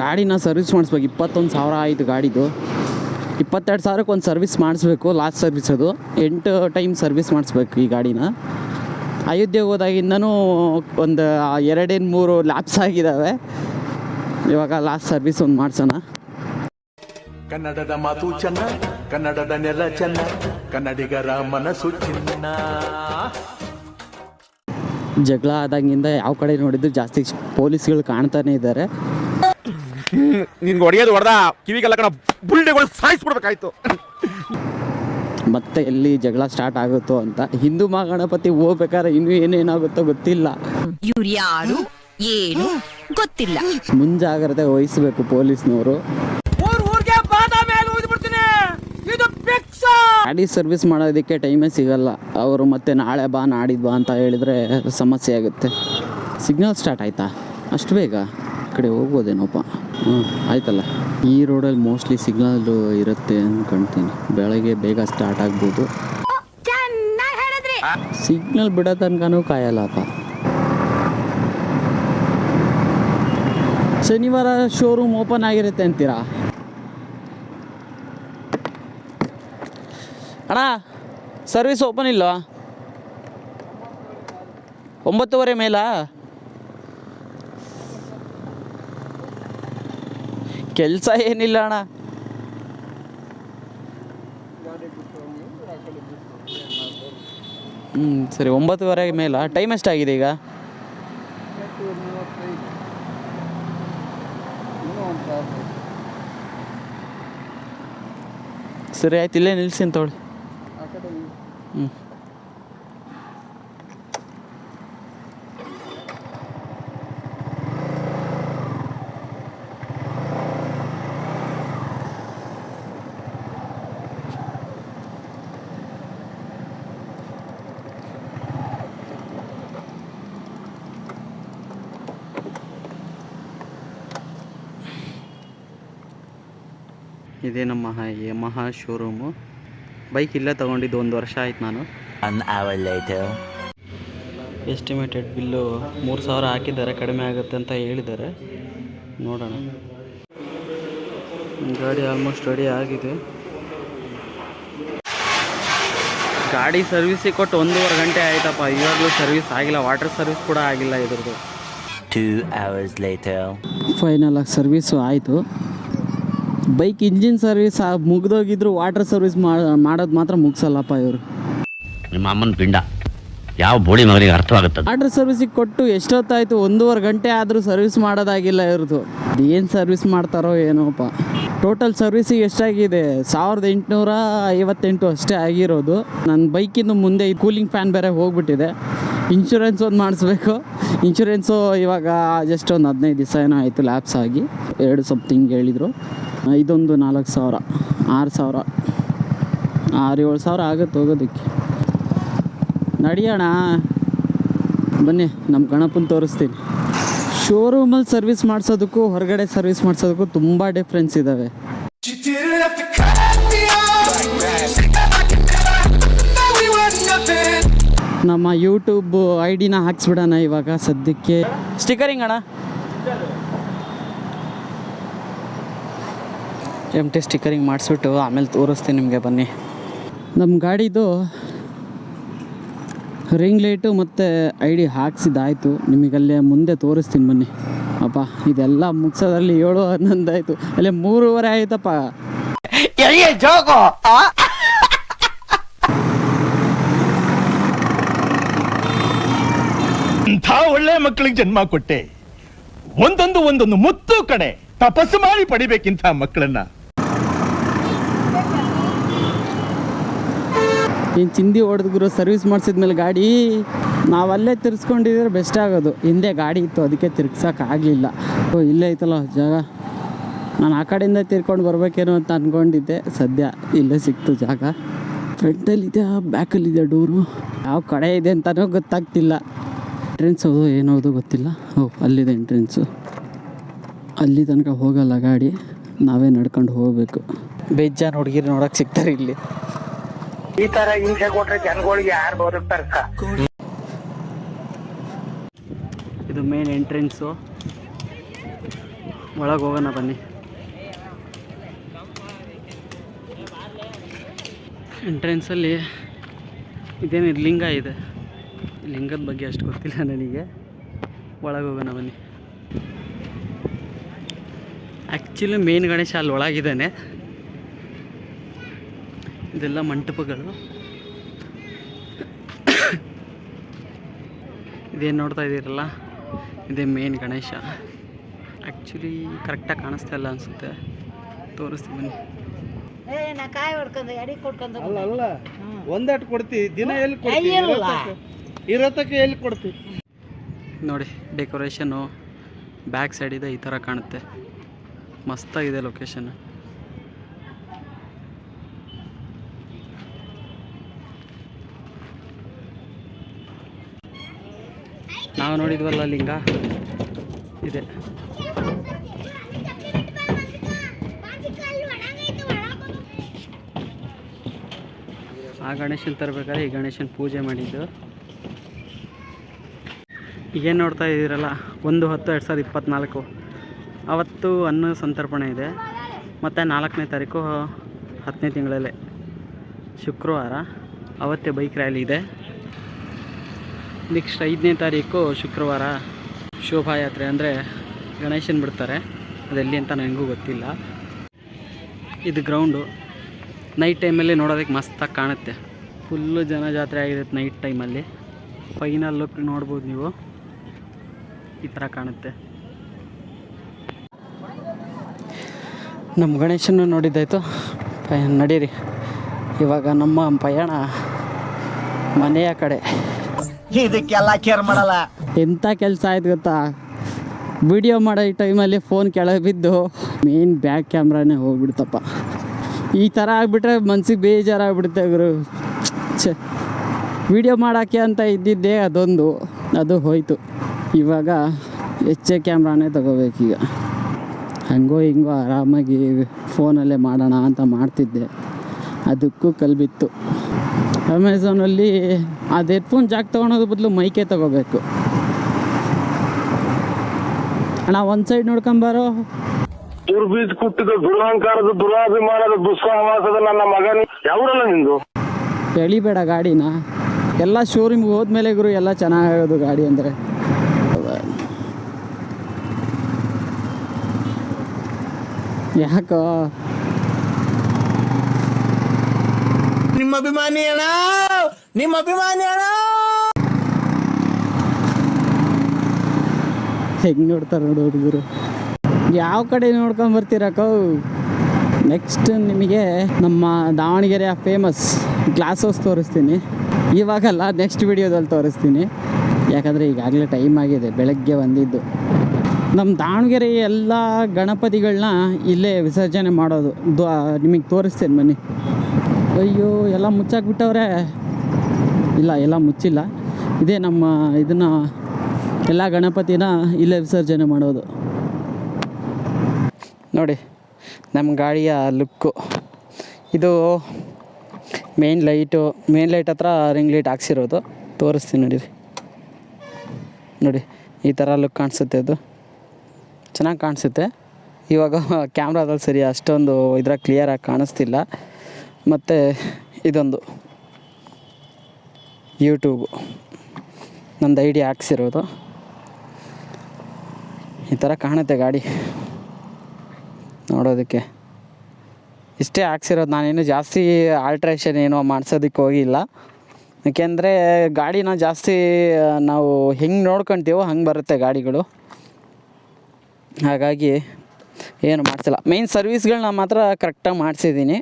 ಗಾಡಿನ ಸರ್ವಿಸ್ ಮಾಡಿಸ್ಬೇಕು. ಇಪ್ಪತ್ತೊಂದು ಸಾವಿರ ಆಯಿತು ಗಾಡಿದು. ಇಪ್ಪತ್ತೆರಡು ಸಾವಿರಕ್ಕೆ ಒಂದು ಸರ್ವಿಸ್ ಮಾಡಿಸ್ಬೇಕು ಲಾಸ್ಟ್ ಸರ್ವಿಸ್ ಅದು. ಎಂಟು ಟೈಮ್ ಸರ್ವಿಸ್ ಮಾಡಿಸ್ಬೇಕು ಈ ಗಾಡಿನ. ಅಯೋಧ್ಯೆಗೆ ಹೋದಾಗಿಂದನೂ ಒಂದು ಎರಡೇನು ಮೂರು ಲ್ಯಾಪ್ಸ್ ಆಗಿದ್ದಾವೆ ಇವಾಗ ಲಾಸ್ಟ್ ಸರ್ವಿಸ್ ಒಂದು ಮಾಡ್ಸೋಣ. ಕನ್ನಡದ ಮಾತು ಚೆನ್ನ ಕನ್ನಡದ ನೆಲ ಚೆನ್ನ ಕನ್ನಡಿಗರ ಮನಸ್ಸು ಚಿನ್ನ. ಜಗಳ ಆದಾಗಿಂದ ಯಾವ ಕಡೆ ನೋಡಿದ್ರು ಜಾಸ್ತಿ ಪೊಲೀಸ್ಗಳು ಕಾಣ್ತಾನೆ ಇದ್ದಾರೆ. ನಿನ್ಗೆ ಹೊಡೆಯೋದು ಹೊಡೆದ ಕಿವಿಗೆಲ್ಲ ಕಣ ಬುಲ್ಡೆಗಳು ಸಾಯಿಸ್ಬಿಡ್ಬೇಕಾಯ್ತು. ಮತ್ತೆ ಎಲ್ಲಿ ಜಗಳ ಸ್ಟಾರ್ಟ್ ಆಗುತ್ತೋ ಅಂತ ಹಿಂದೂ ಮಹಾಗಣಪತಿ ಹೋಗ್ಬೇಕಾದ್ರೆ ಇನ್ನೂ ಏನೇನಾಗುತ್ತೋ ಗೊತ್ತಿಲ್ಲ. ಇವ್ರು ಯಾರು ಏನು ಗೊತ್ತಿಲ್ಲ. ಮುಂಜಾಗ್ರತೆ ವಹಿಸಬೇಕು ಪೊಲೀಸ್ನವರು. ಗಾಡಿ ಸರ್ವಿಸ್ ಮಾಡೋದಕ್ಕೆ ಟೈಮೇ ಸಿಗಲ್ಲ. ಅವರು ಮತ್ತೆ ನಾಳೆ ಬಾ ನಾಡಿದ್ದು ಬಾ ಅಂತ ಹೇಳಿದ್ರೆ ಸಮಸ್ಯೆ ಆಗುತ್ತೆ. ಸಿಗ್ನಲ್ ಸ್ಟಾರ್ಟ್ ಆಯ್ತಾ? ಅಷ್ಟು ಬೇಗ? ಕಡೆ ಹೋಗ್ಬೋದೇನೋಪ್ಪ ಹ್ಞೂ ಆಯ್ತಲ್ಲ. ಈ ರೋಡಲ್ಲಿ ಮೋಸ್ಟ್ಲಿ ಸಿಗ್ನಲ್ ಇರುತ್ತೆ ಅಂದ್ಕೊಳ್ತೀನಿ ಬೆಳಗ್ಗೆ ಬೇಗ ಸ್ಟಾರ್ಟ್ ಆಗ್ಬೋದು. ಸಿಗ್ನಲ್ ಬಿಡೋ ತನಕನೂ ಕಾಯಲ್ಲಪ್ಪ. ಶನಿವಾರ ಶೋರೂಮ್ ಓಪನ್ ಆಗಿರುತ್ತೆ ಅಂತೀರಾ? ಅಣ್ಣ ಸರ್ವಿಸ್ ಓಪನ್ ಇಲ್ವಾ? ಒಂಬತ್ತುವರೆ ಮೇಲಾ? ಕೆಲಸ ಏನಿಲ್ಲ ಅಣ್ಣ. ಹ್ಞೂ ಸರಿ, ಒಂಬತ್ತುವರೆಗೆ ಮೇಲ? ಟೈಮ್ ಎಷ್ಟಾಗಿದೆ ಈಗ? ಸರಿ, ಆಯ್ತು, ಇಲ್ಲೇ ನಿಲ್ಸಿನ ತೊಗೊಳ್ಳಿ. ಹ್ಞೂ ಇದೇ ನಮ್ಮ ಯಮಹ ಶೋರೂಮು ಬೈಕ್ ಇಲ್ಲೇ ತೊಗೊಂಡಿದ್ದು ಒಂದು ವರ್ಷ ಆಯ್ತು ನಾನು. ಎಸ್ಟಿಮೇಟೆಡ್ ಬಿಲ್ಲು ಮೂರು ಸಾವಿರ ಹಾಕಿದ್ದಾರೆ ಕಡಿಮೆ ಆಗುತ್ತೆ ಅಂತ ಹೇಳಿದ್ದಾರೆ. ನೋಡೋಣ. ಗಾಡಿ ಆಲ್ಮೋಸ್ಟ್ ರೆಡಿ ಆಗಿದೆ. ಗಾಡಿ ಸರ್ವಿಸಿಗೆ ಕೊಟ್ಟು ಒಂದೂವರೆ ಗಂಟೆ ಆಯ್ತಪ್ಪ. ಇವಾಗಲೂ ಸರ್ವಿಸ್ ಆಗಿಲ್ಲ ವಾಟರ್ ಸರ್ವಿಸ್ ಕೂಡ ಆಗಿಲ್ಲ ಇದ್ರದ್ದು. Two hours later. ಫೈನಲ್ ಆಗಿ ಸರ್ವಿಸು ಆಯಿತು. ಬೈಕ್ ಇಂಜಿನ್ ಸರ್ವಿಸ್ ಮುಗ್ದೋಗಿದ್ರು ವಾಟರ್ ಸರ್ವಿಸ್ ಮಾಡೋದು ಮಾತ್ರ ಮುಗಿಸಲ್ಲಪ್ಪ ಇವರು. ನಿಮ್ಮ ಅಮ್ಮನ ಪಿಂಡ. ಯಾವ ಬೋಡಿ ಮಗನಿಗೆ ಅರ್ಥವಾಗುತ್ತೆ ವಾಟರ್ ಸರ್ವಿಸಿಗೆ ಕೊಟ್ಟು ಎಷ್ಟೊತ್ತಾಯ್ತು? ಒಂದೂವರೆ ಗಂಟೆ ಆದರೂ ಸರ್ವಿಸ್ ಮಾಡೋದಾಗಿಲ್ಲ ಇವ್ರದ್ದು ಏನು ಸರ್ವಿಸ್ ಮಾಡ್ತಾರೋ ಏನೋಪ್ಪ. ಟೋಟಲ್ ಸರ್ವಿಸಿಗೆ ಎಷ್ಟಾಗಿದೆ? ಸಾವಿರದ ಎಂಟುನೂರ ಐವತ್ತೆಂಟು ಅಷ್ಟೇ ಆಗಿರೋದು. ನನ್ನ ಬೈಕಿಂದ ಮುಂದೆ ಈ ಕೂಲಿಂಗ್ ಫ್ಯಾನ್ ಬೇರೆ ಹೋಗ್ಬಿಟ್ಟಿದೆ. ಇನ್ಶೂರೆನ್ಸ್ ಒಂದು ಮಾಡಿಸ್ಬೇಕು. ಇನ್ಶೂರೆನ್ಸು ಇವಾಗ ಜಸ್ಟ್ ಒಂದು ಹದಿನೈದು ದಿವಸ ಏನೋ ಆಯಿತು ಲ್ಯಾಪ್ಸ್ ಆಗಿ. ಎರಡು ಸಮಥಿಂಗ್ ಹೇಳಿದರು. ಇದೊಂದು ನಾಲ್ಕು ಸಾವಿರ, ಆರು ಸಾವಿರ ಆರು ಏಳು ಸಾವಿರ ಆಗುತ್ತೆ ಹೋಗೋದಕ್ಕೆ. ನಡಿಯೋಣ, ಬನ್ನಿ, ನಮ್ಮ ಗಣಪನ ತೋರಿಸ್ತೀನಿ. ಶೋರೂಮಲ್ಲಿ ಸರ್ವಿಸ್ ಮಾಡಿಸೋದಕ್ಕೂ, ಹೊರಗಡೆ ಸರ್ವಿಸ್ ಮಾಡಿಸೋದಕ್ಕೂ ತುಂಬ ಡಿಫ್ರೆನ್ಸ್ ಇದ್ದಾವೆ ನಮ್ಮ ಯೂಟ್ಯೂಬ್ ಐ ಡಿನ ಹಾಕ್ಸ್ಬಿಡೋಣ ಇವಾಗ ಸದ್ಯಕ್ಕೆ. ಸ್ಟಿಕರಿಂಗ್ ಅಣ್ಣ. ಎಂ ಟಿ ಸ್ಟಿಕ್ಕರಿಂಗ್ ಮಾಡಿಸ್ಬಿಟ್ಟು ಆಮೇಲೆ ತೋರಿಸ್ತೀನಿ ನಿಮಗೆ ಬನ್ನಿ. ನಮ್ಮ ಗಾಡಿದು ರಿಂಗ್ ಲೈಟು ಮತ್ತು ಐ ಡಿ ಹಾಕ್ಸಿದ್ದಾಯಿತು. ನಿಮಗಲ್ಲೇ ಮುಂದೆ ತೋರಿಸ್ತೀನಿ ಬನ್ನಿ. ಅಪ್ಪ ಇದೆಲ್ಲ ಮುಗಿಸೋದ್ರಲ್ಲಿ ಏಳು ಹನ್ನೊಂದು ಆಯಿತು. ಅಲ್ಲೇ ಮೂರುವರೆ ಆಯ್ತಪ್ಪ. ಇಂಥ ಒಳ್ಳೆ ಮಕ್ಕಳಿಗೆ ಜನ್ಮ ಕೊಟ್ಟೆ. ಒಂದೊಂದು ಒಂದೊಂದು ಮುತ್ತು ಕಡೆ ತಪಸ್ಸು ಮಾಡಿ ಪಡಿಬೇಕಿಂತ ಮಕ್ಕಳನ್ನ. ಏನು ಚಿಂದಿ ಹೊಡೆದ್ಗುರು ಸರ್ವಿಸ್ ಮಾಡಿಸಿದ್ಮೇಲೆ ಗಾಡಿ ನಾವಲ್ಲೇ ತಿರ್ಸ್ಕೊಂಡಿದ್ರೆ ಬೆಸ್ಟ್ ಆಗೋದು. ಹಿಂದೆ ಗಾಡಿ ಇತ್ತು, ಅದಕ್ಕೆ ತಿರ್ಗ್ಸೋಕ್ಕಾಗಲಿಲ್ಲ ಓ, ಇಲ್ಲೇ ಐತಲ್ಲ ಜಾಗ? ನಾನು ಆ ಕಡೆಯಿಂದ ತಿರ್ಕೊಂಡು ಬರಬೇಕೇನೋ ಅಂತ ಅಂದ್ಕೊಂಡಿದ್ದೆ ಸದ್ಯ ಇಲ್ಲೇ ಸಿಕ್ತು ಜಾಗ. ಫ್ರಂಟಲ್ಲಿದೆ ಬ್ಯಾಕಲ್ಲಿದೆ ಡೋರು ಯಾವ ಕಡೆ ಇದೆ ಅಂತಲೂ ಗೊತ್ತಾಗ್ತಿಲ್ಲ. ಎಂಟ್ರೆನ್ಸ್ ಹೌದು ಏನೋದು ಗೊತ್ತಿಲ್ಲ. ಓ, ಅಲ್ಲಿದೆ ಎಂಟ್ರೆನ್ಸು ಅಲ್ಲಿ ತನಕ ಹೋಗಲ್ಲ ಗಾಡಿ. ನಾವೇ ನಡ್ಕೊಂಡು ಹೋಗಬೇಕು. ಬೇಜಾನ್ ಹುಡುಗಿರು ನೋಡೋಕೆ ಸಿಗ್ತಾರೆ ಇಲ್ಲಿ. ಈ ತರ ಹಿಂಸೆ ಕೊಟ್ರೆ ಜನಗಳಿಗೆ ಯಾರು ಬದುಕ್ತಾರಕ್ಕ ಇದು ಮೇನ್ ಎಂಟ್ರೆನ್ಸು ಒಳಗೆ ಹೋಗೋಣ ಬನ್ನಿ. ಎಂಟ್ರೆನ್ಸಲ್ಲಿ ಇದೇನು ಲಿಂಗ ಇದೆ? ಲಿಂಗದ ಬಗ್ಗೆ ಅಷ್ಟು ಗೊತ್ತಿಲ್ಲ ನನಗೆ. ಒಳಗೆ ಹೋಗೋಣ ಬನ್ನಿ. ಆ್ಯಕ್ಚುಲಿ ಮೇನ್ ಗಣೇಶ ಅಲ್ಲಿ ಒಳಗಿದ್ದಾನೆ. ಇದೆಲ್ಲ ಮಂಟಪಗಳು. ಇದೇನು ನೋಡ್ತಾ ಇದ್ದೀರಲ್ಲ? ಇದೇ ಮೇನ್ ಗಣೇಶ. ಆ್ಯಕ್ಚುಲಿ ಕರೆಕ್ಟಾಗಿ ಕಾಣಿಸ್ತಾ ಇಲ್ಲ ಅನಿಸುತ್ತೆ. ತೋರಿಸ್ತೀನಿ ಬನ್ನಿ. ಅಲ್ಲ ಅಲ್ಲ. ದಿನ ಎಲ್ಲಿ ಇರತಕ್ಕೆ ಎಲ್ಲಿ ಕೊಡ್ತೀವಿ ನೋಡಿ ಡೆಕೋರೇಷನು ಬ್ಯಾಕ್ ಸೈಡ್ ಇದೆ ಈ ಥರ ಕಾಣುತ್ತೆ. ಮಸ್ತಾಗಿದೆ ಲೊಕೇಶನ್ ನಾವು ನೋಡಿದ್ವಲ್ಲ ಲಿಂಗ? ಇದೆ. ಆ ಗಣೇಶನ್ ತರಬೇಕಾದ್ರೆ ಈ ಗಣೇಶನ ಪೂಜೆ ಮಾಡಿದ್ದು. ಈಗೇನು ನೋಡ್ತಾ ಇದ್ದೀರಲ್ಲ? ಒಂದು ಹತ್ತು ಎರಡು ಸಾವಿರದ ಇಪ್ಪತ್ತ್ನಾಲ್ಕು ಅವತ್ತು ಅನ್ನ ಸಂತರ್ಪಣೆ ಇದೆ. ಮತ್ತು ನಾಲ್ಕನೇ ತಾರೀಕು ಹತ್ತನೇ ತಿಂಗಳಲ್ಲೇ ಶುಕ್ರವಾರ. ಅವತ್ತೇ ಬೈಕ್ ರ್ಯಾಲಿ ಇದೆ. ನೆಕ್ಸ್ಟ್ ಐದನೇ ತಾರೀಕು ಶುಕ್ರವಾರ ಶೋಭಾಯಾತ್ರೆ ಅಂದರೆ ಗಣೇಶನ್ ಬಿಡ್ತಾರೆ. ಅದೆಲ್ಲಿ ಅಂತ ನನಗೂ ಗೊತ್ತಿಲ್ಲ. ಇದು ಗ್ರೌಂಡು. ನೈಟ್ ಟೈಮಲ್ಲಿ ನೋಡೋದಕ್ಕೆ ಮಸ್ತಾಗಿ ಕಾಣುತ್ತೆ. ಫುಲ್ಲು ಜನ ಜಾತ್ರೆ ಆಗಿರುತ್ತೆ ನೈಟ್ ಟೈಮಲ್ಲಿ ಫೈನಲ್ ಲುಕ್ ನೋಡ್ಬೋದು ನೀವು. ಈ ಥರ ಕಾಣುತ್ತೆ. ನಮ್ಮ ಗಣೇಶನ ನೋಡಿದ್ದಾಯ್ತು. ನಡೀರಿ. ಇವಾಗ ನಮ್ಮ ಪಯಣ ಮನೆಯ ಕಡೆ. ಇದಕ್ಕೆಲ್ಲ ಕೇರ್ ಮಾಡಲ್ಲ. ಎಂಥ ಕೆಲಸ ಆಯ್ತು ಗೊತ್ತಾ? ವಿಡಿಯೋ ಮಾಡೋ ಈ ಟೈಮಲ್ಲಿ ಫೋನ್ ಕೆಳಗೆ ಬಿದ್ದು ಮೇನ್ ಬ್ಯಾಕ್ ಕ್ಯಾಮ್ರಾನೇ ಹೋಗ್ಬಿಡ್ತಪ್ಪ. ಈ ಥರ ಆಗಿಬಿಟ್ರೆ ಮನ್ಸಿಗೆ ಬೇಜಾರಾಗ್ಬಿಡುತ್ತೆ ಗುರು. ಛೆ. ವಿಡಿಯೋ ಮಾಡೋಕ್ಕೆ ಅಂತ ಇದ್ದಿದ್ದೇ ಅದೊಂದು, ಅದು ಹೋಯ್ತು. ಇವಾಗ ಎಚ್ ಎ ಕ್ಯಾಮ್ರಾನೇ ತಗೋಬೇಕೀಗ. ಹಂಗೋ ಹಿಂಗೋ ಆರಾಮಾಗಿ ಫೋನಲ್ಲೇ ಮಾಡೋಣ ಅಂತ ಮಾಡ್ತಿದ್ದೆ. ಅದಕ್ಕೂ ಕಲ್ಬಿತ್ತು. ಅಮೆಝಾನಲ್ಲಿ ಅದು ಹೆಡ್ಫೋನ್ ಜಾಕ್ ತೊಗೊಳೋದ್ರ ಬದಲು ಮೈಕೆ ತಗೋಬೇಕು. ಅಣ್ಣ ಒಂದು ಸೈಡ್ ನೋಡ್ಕೊಂಬಾರೋ ದುರ್ಬೀಜ್ ಕುಟ್ಟಿದ ದುರಹಂಕಾರದ ದುರಾಭಿಮಾನದ ದುಸ್ಸಹವಾಸದ ನನ್ನ ಮಗನ ಯಾವ್ರಲ್ಲ ನಿಂದು? ಎಳಿಬೇಡ ಗಾಡಿನ. ಎಲ್ಲ ಶೋರೂಮ್ಗೆ ಹೋದ್ಮೇಲೆ ಗುರು ಎಲ್ಲ ಚೆನ್ನಾಗೋದು ಗಾಡಿ ಅಂದರೆ. ಯಾಕೋ? ನಿಮ್ಮ ಅಭಿಮಾನಿ ಅಣ್ಣ ನಿಮ್ಮ ಅಭಿಮಾನಿ ಅಣ್ಣ ಹೆಂಗ್ ನೋಡ್ತಾರೆ ನೋಡು ಹುಡುಗರು. ಯಾವ ಕಡೆ ನೋಡ್ಕೊಂಡ್ ಬರ್ತೀರ ಕೌ? ನೆಕ್ಸ್ಟ್ ನಿಮಗೆ ನಮ್ಮ ದಾವಣಗೆರೆಯ ಫೇಮಸ್ ಗ್ಲಾಸ್ ಹೌಸ್ ತೋರಿಸ್ತೀನಿ. ಇವಾಗಲ್ಲ ನೆಕ್ಸ್ಟ್ ವಿಡಿಯೋದಲ್ಲಿ ತೋರಿಸ್ತೀನಿ. ಯಾಕಂದರೆ ಈಗಾಗಲೇ ಟೈಮ್ ಆಗಿದೆ, ಬೆಳಗ್ಗೆ ಬಂದಿದ್ದು. ನಮ್ಮ ದಾವಣಗೆರೆ ಎಲ್ಲ ಗಣಪತಿಗಳನ್ನ ಇಲ್ಲೇ ವಿಸರ್ಜನೆ ಮಾಡೋದು. ನಿಮಗೆ ತೋರಿಸ್ತೀನಿ ಬನ್ನಿ. ಅಯ್ಯೋ, ಎಲ್ಲ ಮುಚ್ಚಾಕ್ಬಿಟ್ಟವ್ರೆ ಇಲ್ಲ, ಎಲ್ಲ ಮುಚ್ಚಿಲ್ಲ. ಇದೇ ನಮ್ಮ ಇದನ್ನು ಎಲ್ಲ ಗಣಪತಿನ ಇಲ್ಲೇ ವಿಸರ್ಜನೆ ಮಾಡೋದು. ನೋಡಿ, ನಮ್ಮ ಗಾಡಿಯ ಲುಕ್ಕು. ಇದು ಮೇನ್ ಲೈಟು, ಮೇನ್ ಲೈಟ್ ಹತ್ರ ರಿಂಗ್ ಲೈಟ್ ಹಾಕ್ಸಿರೋದು. ತೋರಿಸ್ತೀನಿ ನೋಡಿರಿ ನೋಡಿ, ಈ ಥರ ಲುಕ್ ಕಾಣಿಸುತ್ತೆ ಅದು ಚೆನ್ನಾಗಿ ಕಾಣಿಸುತ್ತೆ. ಇವಾಗ ಕ್ಯಾಮ್ರಾದಲ್ಲಿ ಸರಿ ಅಷ್ಟೊಂದು ಇದ್ರಾಗ ಕ್ಲಿಯರಾಗಿ ಕಾಣಿಸ್ತಿಲ್ಲ. ಮತ್ತು ಇದೊಂದು ಯೂಟ್ಯೂಬು ನಂದು ಐ ಡಿ ಹಾಕ್ಸಿರೋದು ಈ ಥರ ಕಾಣುತ್ತೆ ಗಾಡಿ. ನೋಡೋದಕ್ಕೆ. ಇಷ್ಟೇ ಹಾಕ್ಸಿರೋದು ನಾನೇನು ಜಾಸ್ತಿ ಆಲ್ಟ್ರೇಷನ್ ಏನೋ ಮಾಡ್ಸೋದಕ್ಕೆ ಹೋಗಿಲ್ಲ. ಯಾಕೆಂದರೆ ಗಾಡಿನ ಜಾಸ್ತಿ ನಾವು ಹೆಂಗೆ ನೋಡ್ಕೊತೀವೋ ಹಂಗೆ ಬರುತ್ತೆ ಗಾಡಿಗಳು. ಹಾಗಾಗಿ ಏನು ಮಾಡಿಸಿಲ್ಲ. ಮೇಯ್ನ್ ಸರ್ವಿಸ್ಗಳನ್ನ ಮಾತ್ರ ಕರೆಕ್ಟಾಗಿ ಮಾಡಿಸಿದ್ದೀನಿ.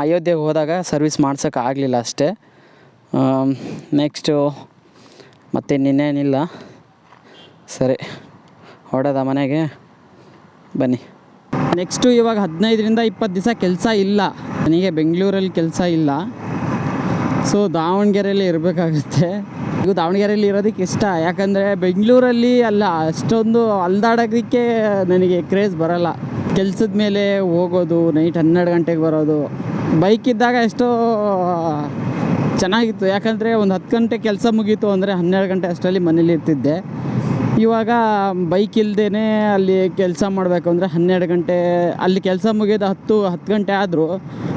ಅಯೋಧ್ಯೆಗೆ ಹೋದಾಗ ಸರ್ವಿಸ್ ಮಾಡ್ಸೋಕೆ ಆಗಲಿಲ್ಲ ಅಷ್ಟೇ. ನೆಕ್ಸ್ಟು ಮತ್ತೆ ಇನ್ನೇನಿಲ್ಲ ಸರಿ, ಹೊಡೋದ ಮನೆಗೆ. ಬನ್ನಿ. ನೆಕ್ಸ್ಟು ಇವಾಗ ಹದಿನೈದರಿಂದ ಇಪ್ಪತ್ತು ದಿವಸ ಕೆಲಸ ಇಲ್ಲ. ನನಗೆ ಬೆಂಗಳೂರಲ್ಲಿ ಕೆಲಸ ಇಲ್ಲ. ಸೊ ದಾವಣಗೆರೆಯಲ್ಲಿ ಇರಬೇಕಾಗುತ್ತೆ. ಇದು ದಾವಣಗೆರೆಯಲ್ಲಿ ಇರೋದಕ್ಕೆ ಇಷ್ಟ. ಯಾಕಂದರೆ ಬೆಂಗಳೂರಲ್ಲಿ ಅಲ್ಲ, ಅಷ್ಟೊಂದು ಅಲ್ದಾಡೋದಕ್ಕೆ ನನಗೆ ಕ್ರೇಜ್ ಬರಲ್ಲ. ಕೆಲಸದ ಮೇಲೆ ಹೋಗೋದು, ನೈಟ್ ಹನ್ನೆರಡು ಗಂಟೆಗೆ ಬರೋದು. ಬೈಕ್ ಇದ್ದಾಗ ಎಷ್ಟೋ, ಚೆನ್ನಾಗಿತ್ತು. ಯಾಕಂದರೆ ಒಂದು ಹತ್ತು ಗಂಟೆ ಕೆಲಸ ಮುಗೀತು ಅಂದರೆ ಹನ್ನೆರಡು ಗಂಟೆ ಅಷ್ಟರಲ್ಲಿ ಮನೇಲಿ ಇರ್ತಿದ್ದೆ. ಇವಾಗ ಬೈಕ್ ಇಲ್ಲದೇ ಅಲ್ಲಿ ಕೆಲಸ ಮಾಡಬೇಕು ಅಂದರೆ ಹನ್ನೆರಡು ಗಂಟೆ, ಅಲ್ಲಿ ಕೆಲಸ ಮುಗಿಯೋದು ಹತ್ತು ಹತ್ತು ಗಂಟೆ ಆದರೂ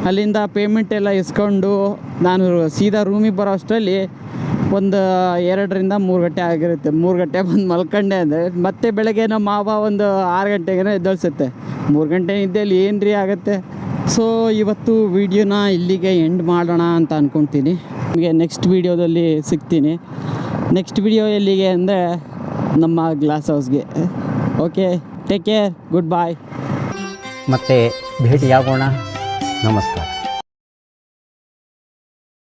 ಅಲ್ಲಿಂದ ಪೇಮೆಂಟ್ ಎಲ್ಲ ಇಸ್ಕೊಂಡು ನಾನು ಸೀದಾ ರೂಮಿಗೆ ಬರೋ ಅಷ್ಟರಲ್ಲಿ ಒಂದು ಎರಡರಿಂದ ಮೂರು ಗಂಟೆ ಆಗಿರುತ್ತೆ. ಮೂರು ಗಂಟೆ ಬಂದು ಮಲ್ಕೊಂಡೆ ಅಂದರೆ ಮತ್ತೆ ಬೆಳಗ್ಗೆ ನಮ್ಮ ಮಾವ ಒಂದು ಆರು ಗಂಟೆಗೆ ಎದ್ದೊಳ್ಸುತ್ತೆ. ಮೂರು ಗಂಟೆ ನಿದ್ದೆಯಲ್ಲಿ ಏನು ರೀ ಆಗುತ್ತೆ? ಸೊ ಇವತ್ತು ವಿಡಿಯೋನ ಇಲ್ಲಿಗೆ ಎಂಡ್ ಮಾಡೋಣ ಅಂತ ಅಂದ್ಕೊತೀನಿ ನಿಮಗೆ ನೆಕ್ಸ್ಟ್ ವಿಡಿಯೋದಲ್ಲಿ ಸಿಗ್ತೀನಿ. ನೆಕ್ಸ್ಟ್ ವಿಡಿಯೋ ಎಲ್ಲಿಗೆ ಅಂದರೆ ನಮ್ಮ glass ಹೌಸ್ಗೆ okay take care good bye ಮತ್ತೆ ಭೇಟಿಯಾಗೋಣ. ನಮಸ್ಕಾರ.